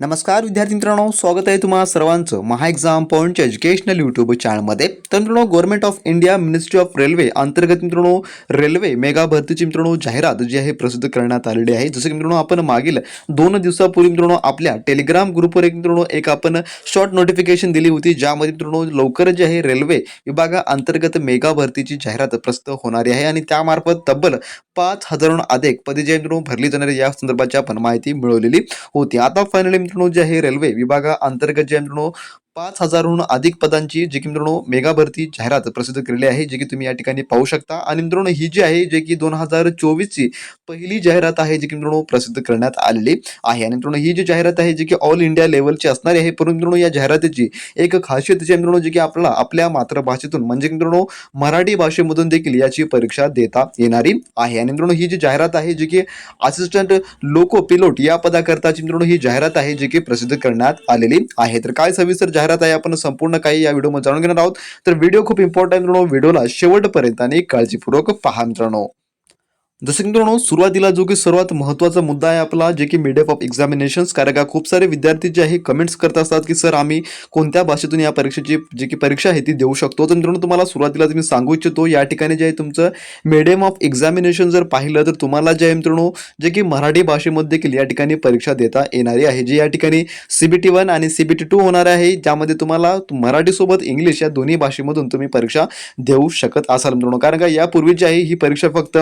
नमस्कार विद्यार्थी मित्रांनो. स्वागत आहे तुम्हाला सर्वांचं महा एक्झाम पॉईंटच्या एज्युकेशनल यूट्यूब चॅनलमध्ये तर मित्रांनो government of India ministry of railway अंतर्गत मित्रांनो रेल्वे मेगा भरतीची मित्रांनो जाहिरात जी आहे प्रसिद्ध करण्यात आलेली आहे. जसं की मित्रांनो आपण मागील दोन दिवसापूर्वी मित्रांनो आपल्या टेलिग्राम ग्रुपवर एक मित्रांनो एक आपण शॉर्ट नोटिफिकेशन दिली होती ज्यामध्ये मित्रांनो लवकर जे आहे रेल्वे विभागा अंतर्गत मेगा भरतीची जाहिरात प्रसिद्ध होणारी आहे. आणि त्यामार्फत तब्बल पाच हजारांहून अधिक पदे जे मित्रांनो भरली जाणारी या संदर्भाची आपण माहिती मिळवलेली होती. आता फायनली मित्रांनो जे आहे रेल्वे विभागा अंतर्गत जे आहे मित्रांनो पाच हजारहून अधिक पदांची जी की मित्रांनो मेगा भरती जाहिरात प्रसिद्ध केलेली आहे जे की तुम्ही या ठिकाणी पाहू शकता. आणि मित्रांनो ही जी आहे जे की दोन हजार चोवीसची पहिली जाहिरात आहे जी की मित्रांनो प्रसिद्ध करण्यात आलेली आहे. आणि मित्रांनो ही जी जाहिरात आहे जी की ऑल इंडिया लेवलची असणारी आहे परंतु मित्रांनो या जाहिरातीची एक खासियत जी आहे मित्रांनो जी की आपला आपल्या मातृभाषेतून म्हणजे मित्रांनो मराठी भाषेमधून देखील याची परीक्षा देता येणारी आहे. आणि मित्रांनो ही जी जाहिरात आहे जी की असिस्टंट लोको पिलोट या पदाकरताची मित्रांनो ही जाहिरात आहे जी की प्रसिद्ध करण्यात आलेली आहे. तर काय सविस्तर जाहिरात आहे आपण संपूर्ण काही या व्हिडिओमध्ये जाणून घेणार आहोत. तर व्हिडिओ खूप इम्पॉर्टंट मित्रांनो व्हिडिओला शेवटपर्यंत आणि काळजीपूर्वक पहा मित्रांनो. जसं की मित्रांनो सुरुवातीला जो की सर्वात महत्त्वाचा मुद्दा आहे आपला जे की मीडियम ऑफ एक्झामिनेशन्स कारण का खूप सारे विद्यार्थी जे आहे कमेंट्स करत असतात की सर आम्ही कोणत्या भाषेतून या परीक्षेची जी की परीक्षा आहे ती देऊ शकतो? तर मित्रांनो तुम्हाला सुरुवातीला मी सांगू इच्छितो या ठिकाणी जे आहे तुमचं मीडियम ऑफ एक्झामिनेशन जर पाहिलं तर तुम्हाला जे आहे मित्रांनो जे की मराठी भाषेमध्ये देखील या ठिकाणी परीक्षा देता येणारी आहे जी या ठिकाणी सी बी टी वन आणि सी बी टी टू होणार आहे ज्यामध्ये तुम्हाला मराठीसोबत इंग्लिश या दोन्ही भाषेमधून तुम्ही परीक्षा देऊ शकत असाल मित्रांनो. कारण का यापूर्वी जी आहे ही परीक्षा फक्त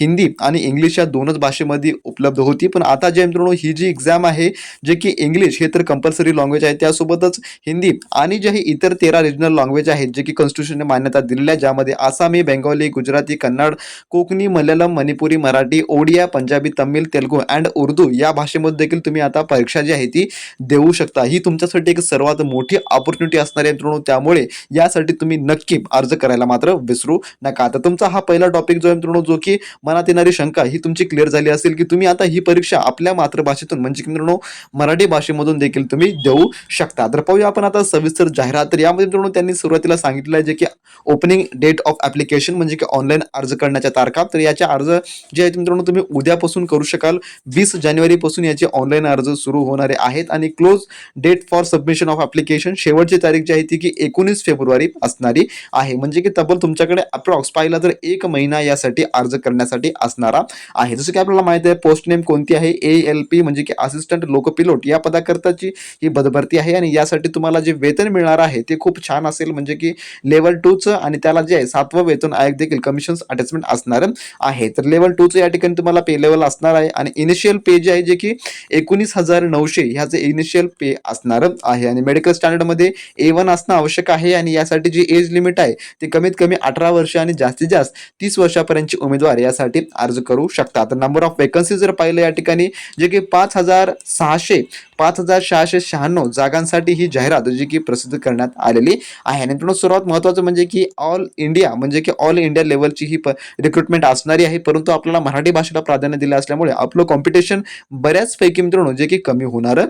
हिंदी आणि इंग्लिश या दोनच भाषेमध्ये उपलब्ध होती. पण आता जे मित्रांनो ही जी एक्झाम आहे जे की इंग्लिश हे तर कंपल्सरी लँग्वेज आहे त्यासोबतच हिंदी आणि जे हे इतर तेरा रिजनल लँग्वेज आहेत जे की कॉन्स्टिट्यूशनने मान्यता दिलेल्या आहे, ज्यामध्ये आसामी बेंगॉली गुजराती कन्नड कोकणी मल्याळम मणिपुरी मराठी ओडिया पंजाबी तमिळ तेलुगू अँड उर्दू या भाषेमध्ये देखील तुम्ही आता परीक्षा जी आहे ती देऊ शकता. ही तुमच्यासाठी एक सर्वात मोठी ऑपॉर्च्युनिटी असणार आहे मित्रांनो. त्यामुळे यासाठी तुम्ही नक्की अर्ज करायला मात्र विसरू नका. तर तुमचा हा पहिला टॉपिक जो आहे मित्रांनो जो की मनात येणारी शंका ही तुमची क्लिअर झाली असेल की तुम्ही आता ही परीक्षा आपल्या मातृभाषेतून म्हणजे की मित्रांनो मराठी भाषेमधून देखील तुम्ही देऊ शकता. तर पाहूया आपण आता सविस्तर जाहिरात. तर यामध्ये मित्रांनो त्यांनी सुरुवातीला सांगितलं आहे जे की ओपनिंग डेट ऑफ ॲप्लिकेशन म्हणजे की ऑनलाईन अर्ज करण्याच्या तारखा. तर याचे अर्ज जे आहेत मित्रांनो तुम्ही उद्यापासून करू शकाल. वीस जानेवारीपासून याचे ऑनलाईन अर्ज सुरू होणारे आहेत आणि close date for submission of application शेवटची तारीख जी आहे ती की एकोणीस फेब्रुवारी असणारी आहे. म्हणजे की तब्बल तुमच्याकडे अप्रॉक्स पाहिला तर एक महिना यासाठी अर्ज करण्यासाठी असणारा आहे. जसं की आपल्याला माहिती आहे पोस्ट नेम कोणती आहे? ए एल पी म्हणजे की असिस्टंट लोक पिलोट या पदाकरताची ही पदभरती आहे आणि यासाठी तुम्हाला जे वेतन मिळणार आहे ते खूप छान असेल. म्हणजे की लेवल टूचं आणि त्याला जे आहे सातवं वेतन आयोग देखील कमिशन्स अटॅचमेंट असणार आहे. तर लेवल टूचं या ठिकाणी तुम्हाला पे लेवल असणार आहे आणि इनिशियल पे जे आहे जे की एकोणीस हजार नऊशे ह्याचं इनिशियल पे असणार आहे. आणि मेडिकल स्टँडर्डमध्ये ए वन असणं आवश्यक आहे आणि यासाठी जी एज लिमिट आहे ते कमीत कमी अठरा वर्ष आणि जास्तीत जास्त तीस वर्षापर्यंतचे उमेदवार यासाठी अर्ज करू शकता. तर नंबर ऑफ वेकन्सी जर पाहिलं या ठिकाणी जे की पाच हजार सहाशे पाच हजार सहाशे शहाण्णव जागांसाठी ही जाहिरात जी की प्रसिद्ध करण्यात आलेली आहे. आणि मित्रांनो सर्वात महत्त्वाचं म्हणजे की ऑल इंडिया म्हणजे की ऑल इंडिया लेवलची ही रिक्रुटमेंट असणारी आहे. परंतु आपल्याला मराठी भाषेला प्राधान्य दिलं असल्यामुळे आपलं कॉम्पिटिशन बऱ्याचपैकी मित्रांनो जे की कमी होणार.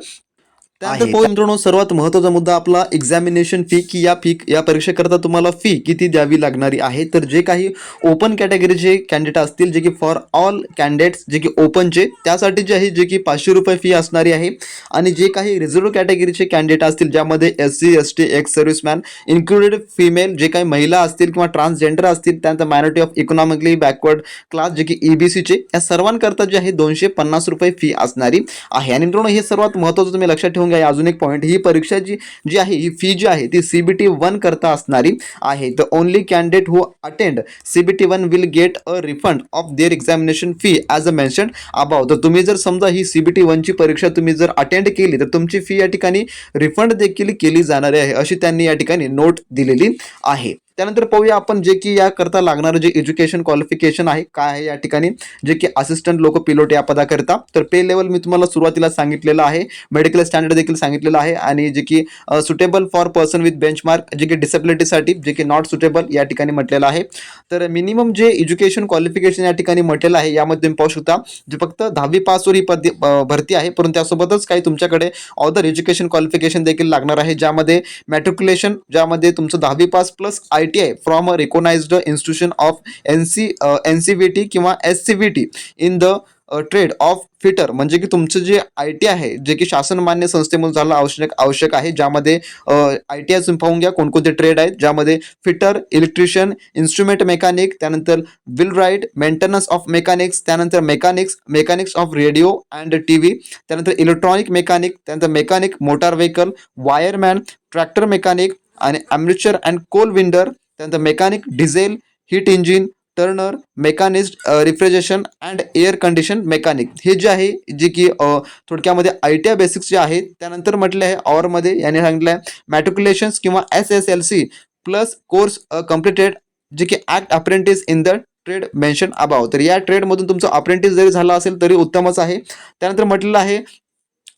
त्यानंतर. पाहू मित्रांनो सर्वात महत्त्वाचा मुद्दा आपला एक्झामिनेशन फी की या फी या परीक्षेकरता तुम्हाला फी किती द्यावी लागणारी आहे. तर जे काही ओपन कॅटेगरीचे कॅन्डिडेट असतील जे की फॉर ऑल कॅन्डिडेट्स जे की ओपनचे त्यासाठी जे आहे जे की पाचशे रुपये फी असणारी आहे. आणि जे काही रिझर्व्ह कॅटेगरीचे कॅन्डिडेट असतील ज्यामध्ये S C S T ex serviceman included female जे काही महिला असतील किंवा ट्रान्सजेंडर असतील त्यानंतर minority of economically backward class जे की ई बी सीचे या सर्वांकरता जे आहे दोनशे पन्नास रुपये फी असणारी आहे. आणि मित्रांनो हे सर्वात महत्त्वाचं तुम्ही लक्षात ठेवून घ्या अजून एक पॉईंट ही परीक्षा जी जी आहे ही फी जी आहे ती सी बी टी वन करता असणारी आहे. The only candidate who attend C B T one will get a refund of their examination fee as a mention above तर तुम्ही जर समजा ही सी बी टी वनची परीक्षा तुम्ही जर अटेंड केली तर तुमची फी या ठिकाणी रिफंड देखील केली जाणारी आहे अशी त्यांनी या ठिकाणी नोट दिलेली आहे. त्यानंतर पाहूया आपण जे की याकरता लागणारं जे एज्युकेशन क्वालिफिकेशन आहे काय आहे या ठिकाणी? जे की असिस्टंट लोक पिलोट या पदाकरिता. तर पे लेवल मी तुम्हाला सुरुवातीला सांगितलेलं आहे. मेडिकल स्टँडर्ड देखील सांगितलेलं आहे आणि जे की suitable for person with benchmark जे की डिसेबिलिटीसाठी जे की नॉट सुटेबल या ठिकाणी म्हटलेलं आहे. तर मिनिमम जे एज्युकेशन क्वालिफिकेशन या ठिकाणी म्हटलेलं आहे यामध्ये तुम्ही पाहू शकता जे फक्त दहावी पासवर ही पद भरती आहे परंतु त्यासोबतच काही तुमच्याकडे ऑदर एज्युकेशन क्वालिफिकेशन देखील लागणार आहे ज्यामध्ये मॅट्रिक्युलेशन ज्यामध्ये तुमचं दहावी pass plus I T I from a recognised institution of N C N C V T किंवा S C V T in the trade of fitter म्हणजे की तुमचं जे आय टी आहे जे की शासनमान्य संस्थेमधून झालं आवश्यक आवश्यक आहे ज्यामध्ये आय टी आय पाहून घ्या कोणकोणते ट्रेड आहेत ज्यामध्ये फिटर इलेक्ट्रिशियन इन्स्ट्रुमेंट मेकॅनिक त्यानंतर millwright maintenance of mechanics त्यानंतर mechanics mechanics of radio and T V त्यानंतर इलेक्ट्रॉनिक मेकॅनिक त्यानंतर mechanic motor vehicle wireman tractor mechanic आणि ॲम्ब्रिचर अँड कोल विंडर त्यानंतर mechanic diesel heat engine turner machinist refrigeration and air condition mechanic हे जे आहे जे की थोडक्यामध्ये आय टी आय बेसिक्स जे आहेत त्यानंतर म्हटले आहे ऑरमध्ये याने सांगितलं आहे मॅट्रिक्युलेशन्स किंवा S S L C plus course completed जे की act apprentice in the trade mention above तर या ट्रेडमधून तुमचं अप्रेंटिस जरी झालं असेल तरी उत्तमच आहे. त्यानंतर म्हटलेलं आहे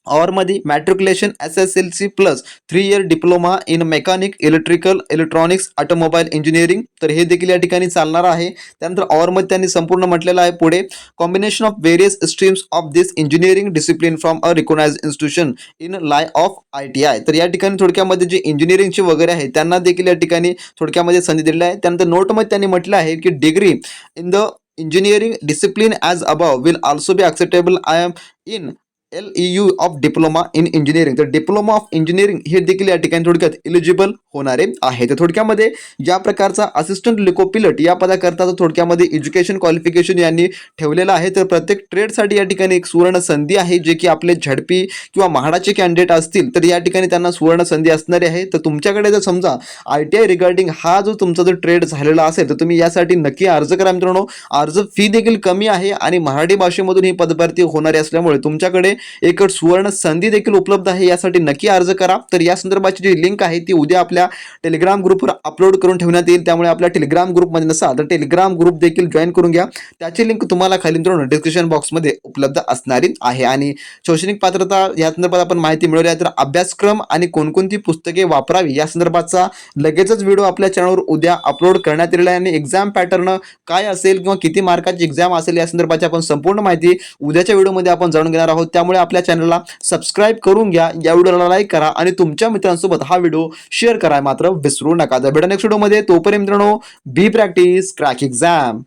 ऑरमध्ये matriculation S S L C plus three year diploma in mechanic electrical electronics automobile engineering तर हे देखील या ठिकाणी चालणार आहे. त्यानंतर ऑरमध्ये त्यांनी संपूर्ण म्हटलेलं आहे पुढे. Combination of various streams of this engineering discipline from a recognise institution in lieu of I T I तर या ठिकाणी थोडक्यामध्ये जे इंजिनिअरिंगचे वगैरे आहे त्यांना देखील या ठिकाणी थोडक्यामध्ये संधी दिलेली आहे. त्यानंतर नोटमध्ये त्यांनी म्हटलं आहे की degree in the engineering discipline as above will also be acceptable I M in L E U of diploma in engineering तर डिप्लोमा ऑफ इंजिनिअरिंग हे देखील या ठिकाणी थोडक्यात इलिजिबल होणारे आहे. तर थोडक्यामध्ये ज्या प्रकारचा असिस्टंट लिकोपिलट या पदाकरता जो थोडक्यामध्ये एज्युकेशन क्वालिफिकेशन यांनी ठेवलेलं आहे. तर प्रत्येक ट्रेडसाठी या ठिकाणी एक सुवर्ण संधी आहे जे की आपले झडपी किंवा म्हाडाचे कॅन्डिडेट असतील तर या ठिकाणी त्यांना सुवर्ण संधी असणारी आहे. तर तुमच्याकडे जर समजा आय टी आय रिगार्डिंग हा जो तुमचा जो ट्रेड झालेला असेल तर तुम्ही यासाठी नक्की अर्ज करा मित्रांनो. अर्ज फी देखील कमी आहे आणि मराठी भाषेमधून ही पदभरती होणारी असल्यामुळे तुमच्याकडे एक सुवर्ण संधी देखील उपलब्ध आहे यासाठी नक्की अर्ज करा. तर या संदर्भाची जी लिंक आहे ती उद्या आपल्या टेलिग्राम ग्रुपवर अपलोड करून ठेवण्यात येईल. त्यामुळे आपल्या टेलिग्राम ग्रुपमध्ये नसाल तर टेलिग्राम ग्रुप देखील जॉईन करून घ्या. त्याची लिंक तुम्हाला खाली मित्रांनो डिस्क्रिप्शन बॉक्समध्ये उपलब्ध असणारी आहे. आणि शैक्षणिक पात्रता या संदर्भात आपण माहिती मिळवली आहे तर अभ्यासक्रम आणि कोणकोणती पुस्तके वापरावी या संदर्भाचा लगेचच व्हिडिओ आपल्या चॅनलवर उद्या अपलोड करण्यात येईल. आहे आणि एक्झाम पॅटर्न काय असेल किंवा किती मार्काची एक्झाम असेल या संदर्भाची आपण संपूर्ण माहिती उद्याच्या व्हिडिओमध्ये आपण जाणून घेणार आहोत. त्यामुळे आपल्या चॅनलला सबस्क्राईब करून घ्या. या व्हिडिओला लाईक करा आणि तुमच्या मित्रांसोबत हा व्हिडिओ शेअर करा मात्र विसरू नका. जर भेटा नेक्स्ट व्हिडिओमध्ये तोपर्यंत मित्रांनो बी प्रॅक्टिस क्रॅक एक्झाम